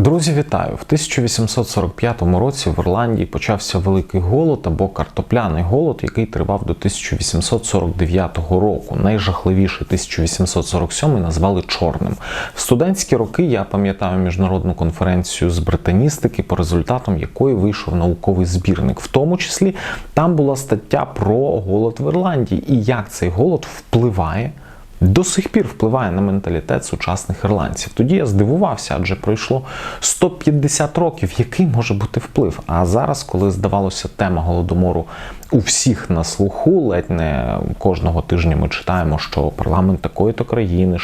Друзі, вітаю! В 1845 році в Ірландії почався великий голод або картопляний голод, який тривав до 1849 року. Найжахливіший 1847 назвали чорним. В студентські роки я пам'ятаю міжнародну конференцію з британістики, по результатам якої вийшов науковий збірник. В тому числі там була стаття про голод в Ірландії і як цей голод впливає до сих пір впливає на менталітет сучасних ірландців. Тоді я здивувався, адже пройшло 150 років. Який може бути вплив? А зараз, коли здавалося, тема голодомору у всіх на слуху, ледь не кожного тижня ми читаємо, що парламент такої-то країни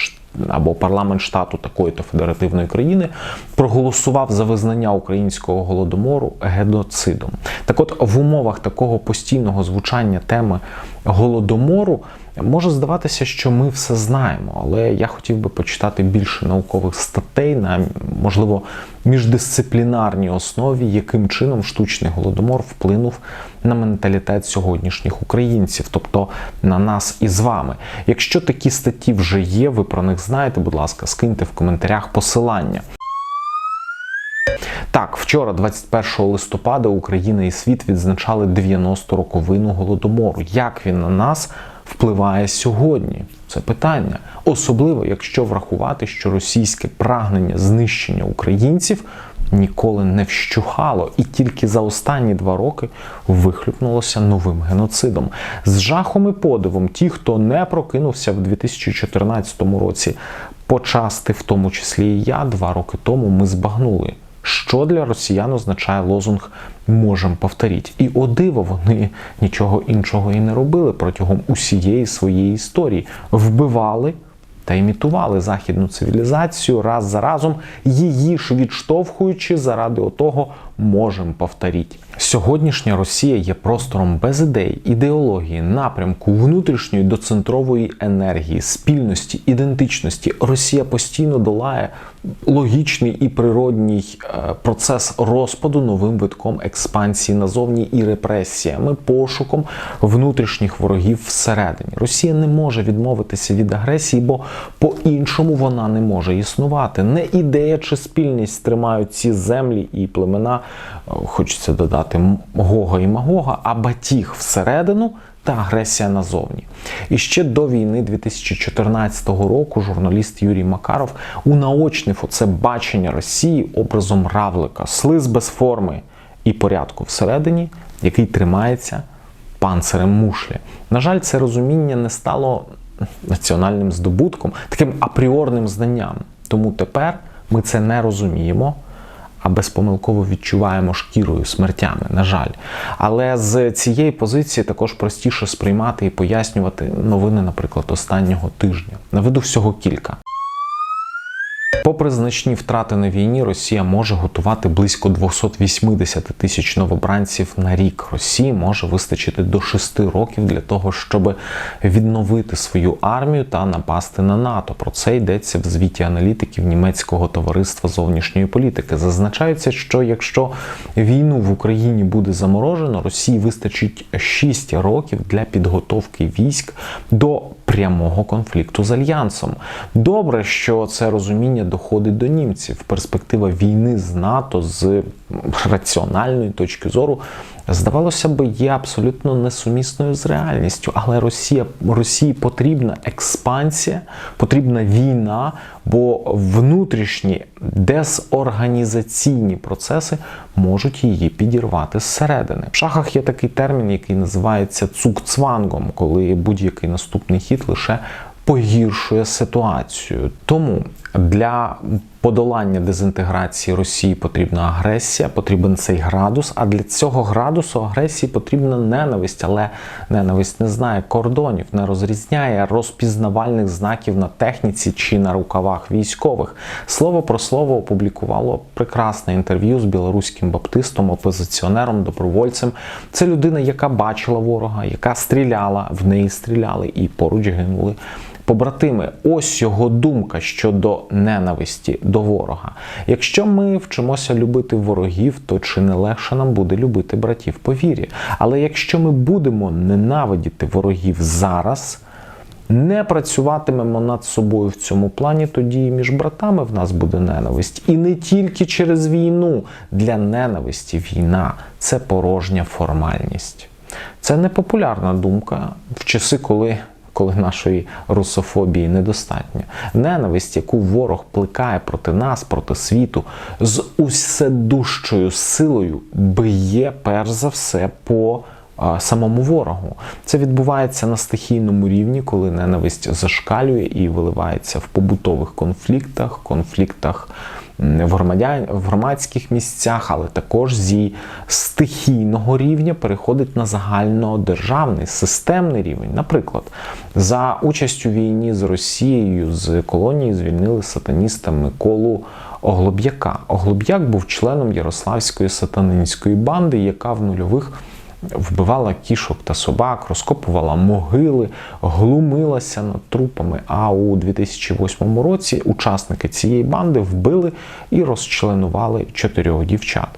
або парламент штату такої-то федеративної країни проголосував за визнання українського голодомору геноцидом. Так, от в умовах такого постійного звучання теми голодомору. Може здаватися, що ми все знаємо, але я хотів би почитати більше наукових статей на можливо міждисциплінарній основі, яким чином штучний голодомор вплинув на менталітет сьогоднішніх українців, тобто на нас і з вами. Якщо такі статті вже є, ви про них знаєте, будь ласка, скиньте в коментарях посилання. Так, вчора, 21 листопада, Україна і світ відзначали 90 роковину голодомору. Як він на нас впливає сьогодні? Це питання. Особливо, якщо врахувати, що російське прагнення знищення українців ніколи не вщухало, і тільки за останні два роки вихлюпнулося новим геноцидом. З жахом і подивом, ті, хто не прокинувся в 2014 році, почасти, в тому числі і я, два роки тому ми збагнули. Що для росіян означає лозунг можем повторіть. І о диво, вони нічого іншого і не робили протягом усієї своєї історії. Вбивали та імітували західну цивілізацію раз за разом, її ж відштовхуючи заради отого можем повторіть. Сьогоднішня Росія є простором без ідей, ідеології, напрямку, внутрішньої доцентрової енергії, спільності, ідентичності. Росія постійно долає логічний і природній е, процес розпаду новим витком експансії назовні і репресіями, пошуком внутрішніх ворогів всередині. Росія не може відмовитися від агресії, бо по-іншому вона не може існувати. Не ідея чи спільність тримають ці землі і племена, хочеться додати Гога і Магога, а батіг всередину та агресія назовні. І ще до війни 2014 року журналіст Юрій Макаров унаочнив оце бачення Росії образом равлика, слиз без форми і порядку всередині, який тримається панцирем мушлі. На жаль, це розуміння не стало національним здобутком, таким апріорним знанням. Тому тепер ми це не розуміємо а безпомилково відчуваємо шкірою смертями, на жаль. Але з цієї позиції також простіше сприймати і пояснювати новини, наприклад, останнього тижня. Наведу всього кілька. Попри значні втрати на війні, Росія може готувати близько 280 тисяч новобранців на рік. Росії може вистачити до 6 років для того, щоб відновити свою армію та напасти на НАТО. Про це йдеться в звіті аналітиків німецького товариства зовнішньої політики. Зазначається, що якщо війну в Україні буде заморожено, Росії вистачить 6 років для підготовки військ до прямого конфлікту з альянсом. Добре, що це розуміння доходить до німців. Перспектива війни з НАТО з раціональної точки зору здавалося би, є абсолютно несумісною з реальністю. Але Росія Росії потрібна експансія, потрібна війна, бо внутрішні дезорганізаційні процеси можуть її підірвати зсередини. В шахах є такий термін, який називається цукцвангом, коли будь-який наступний хід лише погіршує ситуацію. Тому для подолання дезінтеграції Росії потрібна агресія, потрібен цей градус. А для цього градусу агресії потрібна ненависть, але ненависть не знає кордонів, не розрізняє розпізнавальних знаків на техніці чи на рукавах військових. Слово про слово опублікувало прекрасне інтерв'ю з білоруським баптистом, опозиціонером, добровольцем. Це людина, яка бачила ворога, яка стріляла, в неї стріляли і поруч гинули Побратими, ось його думка щодо ненависті до ворога. Якщо ми вчимося любити ворогів, то чи не легше нам буде любити братів по вірі? Але якщо ми будемо ненавидіти ворогів зараз, не працюватимемо над собою в цьому плані, тоді і між братами в нас буде ненависть. І не тільки через війну. Для ненависті війна це порожня формальність. Це непопулярна думка в часи, коли. Коли нашої русофобії недостатньо. Ненависть, яку ворог плекає проти нас, проти світу, з уседущою силою б'є перш за все по самому ворогу. Це відбувається на стихійному рівні, коли ненависть зашкалює і виливається в побутових конфліктах, конфліктах в, громадян, в громадських місцях, але також зі стихійного рівня переходить на загальнодержавний системний рівень. Наприклад, за участь у війні з Росією з колонії звільнили сатаніста Миколу Оглоб'яка. Оглоб'як був членом Ярославської сатанинської банди, яка в нульових вбивала кішок та собак, розкопувала могили, глумилася над трупами. А у 2008 році учасники цієї банди вбили і розчленували чотирьох дівчат.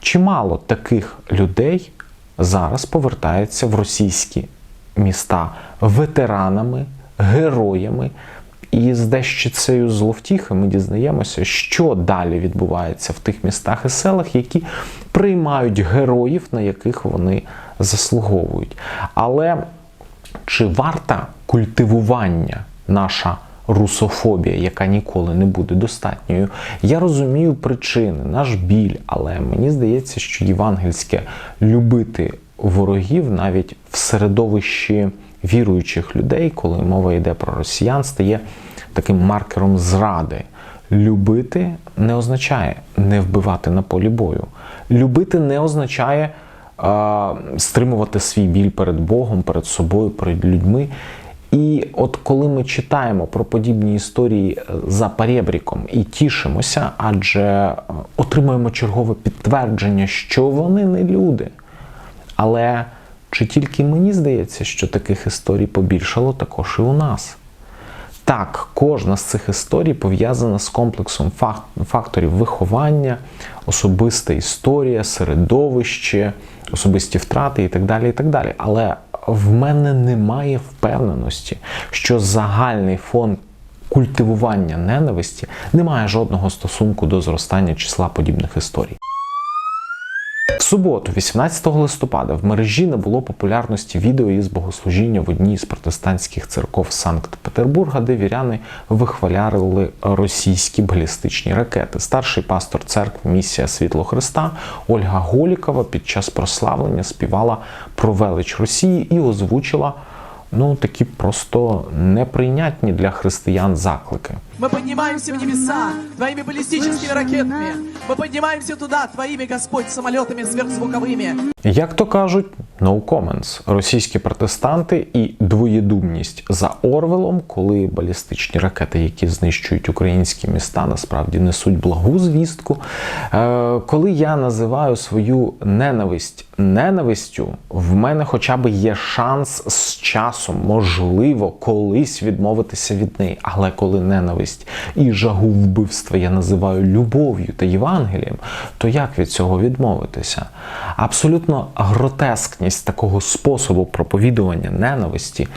Чимало таких людей зараз повертаються в російські міста ветеранами, героями. І з дещицею зловтіхи ми дізнаємося, що далі відбувається в тих містах і селах, які приймають героїв, на яких вони заслуговують. Але чи варта культивування наша русофобія, яка ніколи не буде достатньою? Я розумію причини, наш біль, але мені здається, що євангельське любити ворогів навіть в середовищі віруючих людей, коли мова йде про росіян, стає таким маркером зради. Любити не означає не вбивати на полі бою. Любити не означає е, стримувати свій біль перед Богом, перед собою, перед людьми. І от коли ми читаємо про подібні історії за перебріком і тішимося, адже отримуємо чергове підтвердження, що вони не люди. Але чи тільки мені здається, що таких історій побільшало також і у нас? Так, кожна з цих історій пов'язана з комплексом факторів виховання, особиста історія, середовище, особисті втрати і так далі. і так далі. Але в мене немає впевненості, що загальний фон культивування ненависті не має жодного стосунку до зростання числа подібних історій. Суботу, 18 листопада, в мережі набуло популярності відео із богослужіння в одній з протестантських церков Санкт-Петербурга, де віряни вихвалярили російські балістичні ракети. Старший пастор церкви Місія Світло Христа Ольга Голікова під час прославлення співала про велич Росії і озвучила ну такі просто неприйнятні для християн заклики. Мы поднимаемся в небеса твоими баллистическими ракетами. Мы поднимаемся туда твоими, Господь, самолетами сверхзвуковыми. Як то кажуть, no comments. Російські протестанти і двоєдумність за Орвелом, коли балістичні ракети, які знищують українські міста, насправді несуть благу звістку. Е, коли я називаю свою ненависть ненавистю, в мене хоча б є шанс з часом, можливо, колись відмовитися від неї. Але коли ненависть і жагу вбивства я називаю любов'ю та Євангелієм, то як від цього відмовитися? Абсолютно гротескність такого способу проповідування ненависті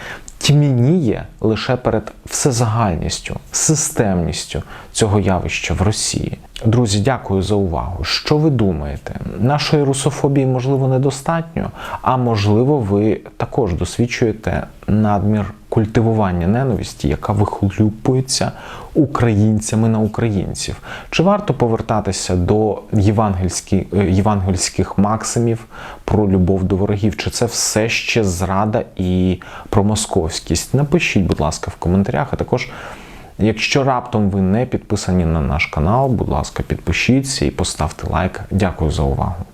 тьмяніє лише перед всезагальністю, системністю цього явища в Росії. Друзі, дякую за увагу. Що ви думаєте? Нашої русофобії можливо недостатньо, а можливо, ви також досвідчуєте надмір культивування ненависті, яка вихлюпується українцями на українців. Чи варто повертатися до євангельських, євангельських максимів про любов до ворогів? Чи це все ще зрада і промосковськість? Напишіть, будь ласка, в коментарях, а також. Якщо раптом ви не підписані на наш канал, будь ласка, підпишіться і поставте лайк. Дякую за увагу.